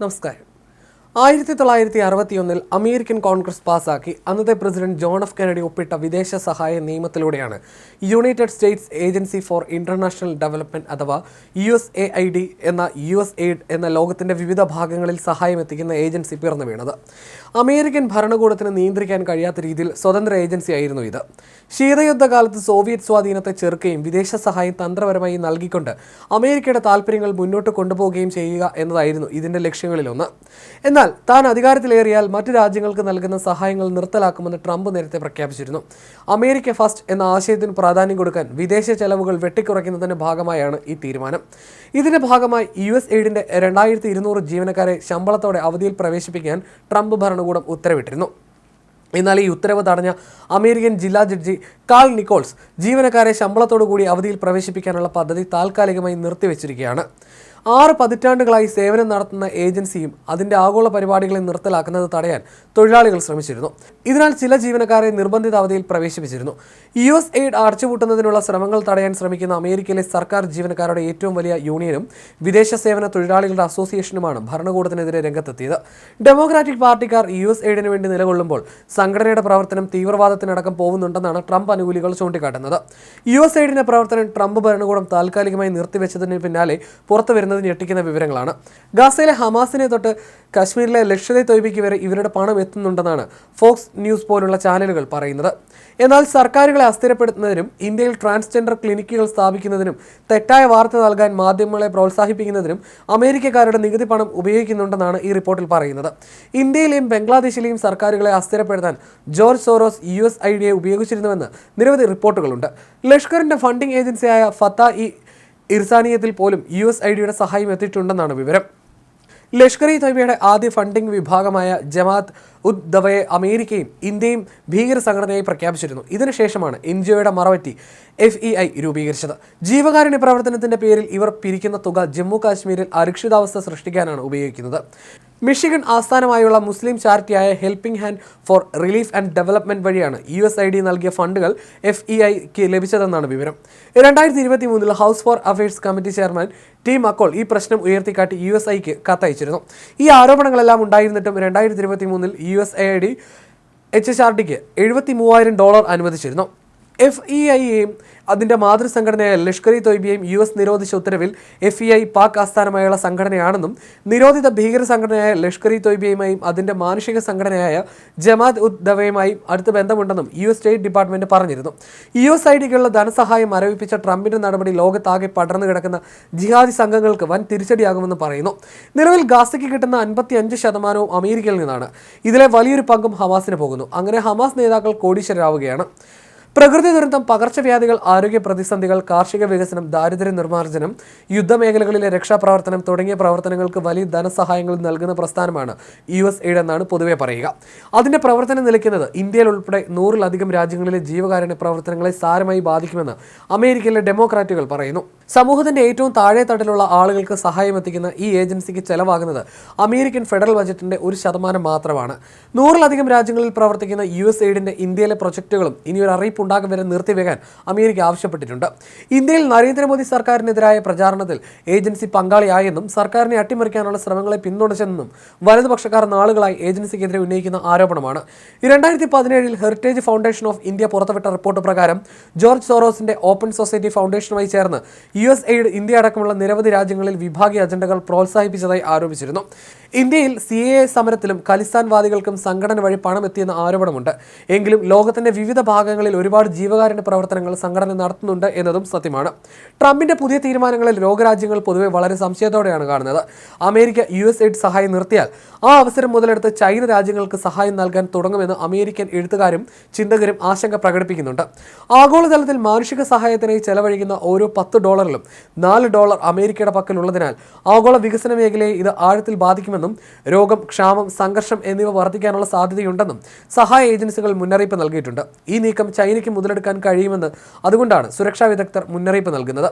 നമസ്കാരം. ആയിരത്തി തൊള്ളായിരത്തി അറുപത്തിയൊന്നിൽ അമേരിക്കൻ കോൺഗ്രസ് പാസാക്കി. അന്നത്തെ പ്രസിഡന്റ് ജോൺ എഫ് കെനഡി ഒപ്പിട്ട വിദേശ സഹായ നിയമത്തിലൂടെയാണ്. United States Agency for International Development അഥവാ U S A I D എന്ന യു എസ് എയ്ഡ് എന്ന ലോകത്തിന്റെ വിവിധ ഭാഗങ്ങളിൽ സഹായം എത്തിക്കുന്ന ഏജൻസി പിറന്നു വീണത്. അമേരിക്കൻ ഭരണകൂടത്തിന് നിയന്ത്രിക്കാൻ കഴിയാത്ത രീതിയിൽ സ്വതന്ത്ര ഏജൻസി ആയിരുന്നു ഇത്. ശീതയുദ്ധകാലത്ത് സോവിയറ്റ് സ്വാധീനത്തെ ചെറുക്കുകയും വിദേശ സഹായം തന്ത്രപരമായി നൽകിക്കൊണ്ട് അമേരിക്കയുടെ താൽപ്പര്യങ്ങൾ മുന്നോട്ട് കൊണ്ടുപോവുകയും ചെയ്യുക എന്നതായിരുന്നു ഇതിന്റെ ലക്ഷ്യങ്ങളിലൊന്ന്. എന്നാൽ താൻ അധികാരത്തിലേറിയാൽ മറ്റു രാജ്യങ്ങൾക്ക് നൽകുന്ന സഹായങ്ങൾ നിർത്തലാക്കുമെന്ന് ട്രംപ് നേരത്തെ പ്രഖ്യാപിച്ചിരുന്നു. അമേരിക്ക ഫസ്റ്റ് എന്ന ആശയത്തിന് പ്രാധാന്യം കൊടുക്കാൻ വിദേശ ചെലവുകൾ വെട്ടിക്കുറയ്ക്കുന്നതിന്റെ ഭാഗമായാണ് ഈ തീരുമാനം. ഇതിന്റെ ഭാഗമായി യു എസ് എയ്ഡിന്റെ രണ്ടായിരത്തി ഇരുന്നൂറ് ജീവനക്കാരെ ശമ്പളത്തോടെ അവധിയിൽ പ്രവേശിപ്പിക്കാൻ ട്രംപ് ഭരണകൂടം ഉത്തരവിട്ടിരുന്നു. എന്നാൽ ഈ ഉത്തരവ് തടഞ്ഞ അമേരിക്കൻ ജില്ലാ ജഡ്ജി കാൾ നിക്കോൾസ് ജീവനക്കാരെ ശമ്പളത്തോടു കൂടി അവധിയിൽ പ്രവേശിപ്പിക്കാനുള്ള പദ്ധതി താൽക്കാലികമായി നിർത്തിവെച്ചിരിക്കുകയാണ്. ആറ് പതിറ്റാണ്ടുകളായി സേവനം നടത്തുന്ന ഏജൻസിയും അതിന്റെ ആഗോള പരിപാടികളെ നിർത്തലാക്കുന്നത് തടയാൻ തൊഴിലാളികൾ ശ്രമിച്ചിരുന്നു. ഇതിനാൽ ചില ജീവനക്കാരെ നിർബന്ധിത അവധിയിൽ പ്രവേശിപ്പിച്ചിരുന്നു. യു എസ് എയ്ഡ് അടച്ചുപൂട്ടുന്നതിനുള്ള ശ്രമങ്ങൾ തടയാൻ ശ്രമിക്കുന്ന അമേരിക്കയിലെ സർക്കാർ ജീവനക്കാരുടെ ഏറ്റവും വലിയ യൂണിയനും വിദേശ സേവന തൊഴിലാളികളുടെ അസോസിയേഷനുമാണ് ഭരണകൂടത്തിനെതിരെ രംഗത്തെത്തിയത്. ഡെമോക്രാറ്റിക് പാർട്ടിക്കാർ യു എസ് എയ്ഡിന് വേണ്ടി നിലകൊള്ളുമ്പോൾ സംഘടനയുടെ പ്രവർത്തനം തീവ്രവാദത്തിനടക്കം പോകുന്നുണ്ടെന്നാണ് ട്രംപ് അനുകൂലികൾ ചൂണ്ടിക്കാട്ടുന്നത്. യു എസ് എയ്ഡിന്റെ പ്രവർത്തനം ട്രംപ് ഭരണകൂടം താൽക്കാലികമായി നിർത്തിവെച്ചതിന് പിന്നാലെ പുറത്തു വരുന്നത് ഞെട്ടിക്കുന്ന വിവരങ്ങളാണ്. ഗാസയിലെ ഹമാസിനെ തൊട്ട് കശ്മീരിലെ ലക്ഷ്യത്തെ തൊയ്ബിക്ക് വരെ ഇവരുടെ പണം എത്തുന്നുണ്ടെന്നാണ് ഫോക്സ് ന്യൂസ് പോലുള്ള ചാനലുകൾ പറയുന്നത്. എന്നാൽ സർക്കാരുകളെ അസ്ഥിരപ്പെടുത്തുന്നതിനും ഇന്ത്യയിൽ ട്രാൻസ്ജെൻഡർ ക്ലിനിക്കുകൾ സ്ഥാപിക്കുന്നതിനും തെറ്റായ വാർത്ത നൽകാൻ മാധ്യമങ്ങളെ പ്രോത്സാഹിപ്പിക്കുന്നതിനും അമേരിക്കക്കാരുടെ നികുതി പണം ഉപയോഗിക്കുന്നുണ്ടെന്നാണ് ഈ റിപ്പോർട്ടിൽ പറയുന്നത്. ഇന്ത്യയിലെയും ബംഗ്ലാദേശിലെയും സർക്കാരുകളെ അസ്ഥിരപ്പെടുത്താൻ George Soros U S I ഡിയെ ഉപയോഗിച്ചിരുന്നുവെന്ന് നിരവധി റിപ്പോർട്ടുകളുണ്ട്. ലഷ്കറിന്റെ ഫണ്ടിംഗ് ഏജൻസിയായ ഫത്ത ഇ ഇർസാനിയത്തിൽ പോലും യു എസ് ഐ ഡിയുടെ സഹായം എത്തിയിട്ടുണ്ടെന്നാണ് വിവരം. ലഷ്കർ ഇ തൈബയുടെ ആദ്യ ഫണ്ടിംഗ് വിഭാഗമായ ജമാത്ത് ഉദ് ദവയെ അമേരിക്കയും ഇന്ത്യയും ഭീകര സംഘടനയായി പ്രഖ്യാപിച്ചിരുന്നു. ഇതിനുശേഷമാണ് എൻജിഒയുടെ മറവറ്റി എഫ് ഇ ഐ രൂപീകരിച്ചത്. ജീവകാരുണ്യ പ്രവർത്തനത്തിന്റെ പേരിൽ ഇവർ പിരിക്കുന്ന തുക ജമ്മു കാശ്മീരിൽ അരക്ഷിതാവസ്ഥ സൃഷ്ടിക്കാനാണ് ഉപയോഗിക്കുന്നത്. മിഷിഗൺ ആസ്ഥാനമായുള്ള മുസ്ലിം ചാരിറ്റിയായ Helping Hand for Relief and Development വഴിയാണ് യു എസ് ഐ ഡി നൽകിയ ഫണ്ടുകൾ എഫ് ഇ ഐക്ക് ലഭിച്ചതെന്നാണ് വിവരം. രണ്ടായിരത്തി ഇരുപത്തി മൂന്നിൽ House for Affairs Committee chairman T McCaul ഈ പ്രശ്നം ഉയർത്തിക്കാട്ടി യു എസ് ഐക്ക് കത്തയച്ചിരുന്നു. ഈ ആരോപണങ്ങളെല്ലാം ഉണ്ടായിരുന്നിട്ടും രണ്ടായിരത്തി ഇരുപത്തി മൂന്നിൽ U S I D H H R ഡിക്ക് എഴുപത്തി മൂവായിരം ഡോളർ അനുവദിച്ചിരുന്നു. എഫ് ഇ ഐയെയും അതിന്റെ മാതൃസംഘടനയായ ലഷ്കർ ഇ തൊയ്ബിയെയും യു എസ് നിരോധിച്ച ഉത്തരവിൽ എഫ് ഇ ഐ പാക് ആസ്ഥാനമായുള്ള സംഘടനയാണെന്നും നിരോധിത ഭീകര സംഘടനയായ ലഷ്കർ ഇ തൊയ്ബിയുമായും അതിന്റെ മാനുഷിക സംഘടനയായ ജമാത് ഉദ് ദവയുമായും അടുത്ത ബന്ധമുണ്ടെന്നും യു എസ് സ്റ്റേറ്റ് ഡിപ്പാർട്ട്മെന്റ് പറഞ്ഞിരുന്നു. യു എസ് ഐ ഡികളുടെ ധനസഹായം മരവിപ്പിച്ച ട്രംപിന്റെ നടപടി ലോകത്താകെ പടർന്നു കിടക്കുന്ന ജിഹാദി സംഘങ്ങൾക്ക് വൻ തിരിച്ചടിയാകുമെന്ന് പറയുന്നു. നിലവിൽ ഗാസയ്ക്ക് കിട്ടുന്ന അൻപത്തി അഞ്ച് ശതമാനവും അമേരിക്കയിൽ നിന്നാണ്. ഇതിലെ വലിയൊരു പങ്കും ഹമാസിന് പോകുന്നു. അങ്ങനെ ഹമാസ് നേതാക്കൾ കോടീശ്വരരാവുകയാണ്. പ്രകൃതി ദുരന്തം പകർച്ചവ്യാധികൾ ആരോഗ്യ പ്രതിസന്ധികൾ കാർഷിക വികസനം ദാരിദ്ര്യ നിർമ്മാർജനം യുദ്ധമേഖലകളിലെ രക്ഷാപ്രവർത്തനം തുടങ്ങിയ പ്രവർത്തനങ്ങൾക്ക് വലിയ ധനസഹായങ്ങൾ നൽകുന്ന പ്രസ്ഥാനമാണ് യു എസ് എയ്ഡ് എന്നാണ് പൊതുവെ പറയുക. അതിന്റെ പ്രവർത്തനം നിലയ്ക്കുന്നത് ഇന്ത്യയിൽ ഉൾപ്പെടെ നൂറിലധികം രാജ്യങ്ങളിലെ ജീവകാരുണ്യ പ്രവർത്തനങ്ങളെ സാരമായി ബാധിക്കുമെന്ന് അമേരിക്കയിലെ ഡെമോക്രാറ്റുകൾ പറയുന്നു. സമൂഹത്തിന്റെ ഏറ്റവും താഴെ തട്ടിലുള്ള ആളുകൾക്ക് സഹായം എത്തിക്കുന്ന ഈ ഏജൻസിക്ക് ചെലവാകുന്നത് അമേരിക്കൻ ഫെഡറൽ ബജറ്റിന്റെ ഒരു ശതമാനം മാത്രമാണ്. നൂറിലധികം രാജ്യങ്ങളിൽ പ്രവർത്തിക്കുന്ന യു എസ് എയ്ഡിന്റെ ഇന്ത്യയിലെ പ്രൊജക്ടുകളും ഇനി ഒരു അറിയിപ്പ് ഉണ്ടാകും വരെ നിർത്തിവെക്കാൻ അമേരിക്ക ആവശ്യപ്പെട്ടിട്ടുണ്ട്. ഇന്ത്യയിൽ നരേന്ദ്രമോദി സർക്കാരിനെതിരായ പ്രചാരണത്തിൽ ഏജൻസി പങ്കാളിയായെന്നും സർക്കാരിനെ അട്ടിമറിക്കാനുള്ള ശ്രമങ്ങളെ പിന്തുണച്ചെന്നും വലതുപക്ഷക്കാർ നാളുകളായി ഏജൻസിക്കെതിരെ ഉന്നയിക്കുന്ന ആരോപണമാണ്. രണ്ടായിരത്തി പതിനേഴിൽ ഹെറിറ്റേജ് ഫൗണ്ടേഷൻ ഓഫ് ഇന്ത്യ പുറത്തുവിട്ട റിപ്പോർട്ട് പ്രകാരം ജോർജ് സോറോസിന്റെ ഓപ്പൺ സൊസൈറ്റി ഫൗണ്ടേഷനുമായി ചേർന്ന് യു എസ് എയ്ഡ് ഇന്ത്യ അടക്കമുള്ള നിരവധി രാജ്യങ്ങളിൽ വിഭാഗീയ അജണ്ടകൾ പ്രോത്സാഹിപ്പിച്ചതായി ആരോപിച്ചിരുന്നു. ഇന്ത്യയിൽ സി എ സമരത്തിലും ഖലിസ്ഥാൻവാദികൾക്കും സംഘടന വഴി പണം എത്തിയെന്ന ആരോപണമുണ്ട്. എങ്കിലും ലോകത്തിന്റെ വിവിധ ഭാഗങ്ങളിൽ ഒരുപാട് ജീവകാരുണ്യ പ്രവർത്തനങ്ങൾ സംഘടന നടത്തുന്നുണ്ട് എന്നതും സത്യമാണ്. ട്രംപിന്റെ പുതിയ തീരുമാനങ്ങളിൽ ലോകരാജ്യങ്ങൾ പൊതുവെ വളരെ സംശയത്തോടെയാണ് കാണുന്നത്. അമേരിക്ക യു എസ് എയ്ഡ് സഹായം നിർത്തിയാൽ ആ അവസരം മുതലെടുത്ത് ചൈന രാജ്യങ്ങൾക്ക് സഹായം നൽകാൻ തുടങ്ങുമെന്ന് അമേരിക്കൻ എഴുത്തുകാരും ചിന്തകരും ആശങ്ക പ്രകടിപ്പിക്കുന്നുണ്ട്. ആഗോളതലത്തിൽ മാനുഷിക സഹായത്തിനായി ചെലവഴിക്കുന്ന ഓരോ പത്ത് ഡോളറിലും നാല് ഡോളർ അമേരിക്കയുടെ പക്കലുള്ളതിനാൽ ആഗോള വികസന മേഖലയെ ഇത് ആഴത്തിൽ ബാധിക്കുമെന്നും രോഗം ക്ഷാമം സംഘർഷം എന്നിവ വർദ്ധിക്കാനുള്ള സാധ്യതയുണ്ടെന്നും സഹായ ഏജൻസികൾ മുന്നറിയിപ്പ് നൽകിയിട്ടുണ്ട്. ഈ നീക്കം ചൈനയ്ക്ക് മുതലെടുക്കാൻ കഴിയുമെന്ന് അതുകൊണ്ടാണ് സുരക്ഷാ വിദഗ്ധർ മുന്നറിയിപ്പ് നൽകുന്നത്.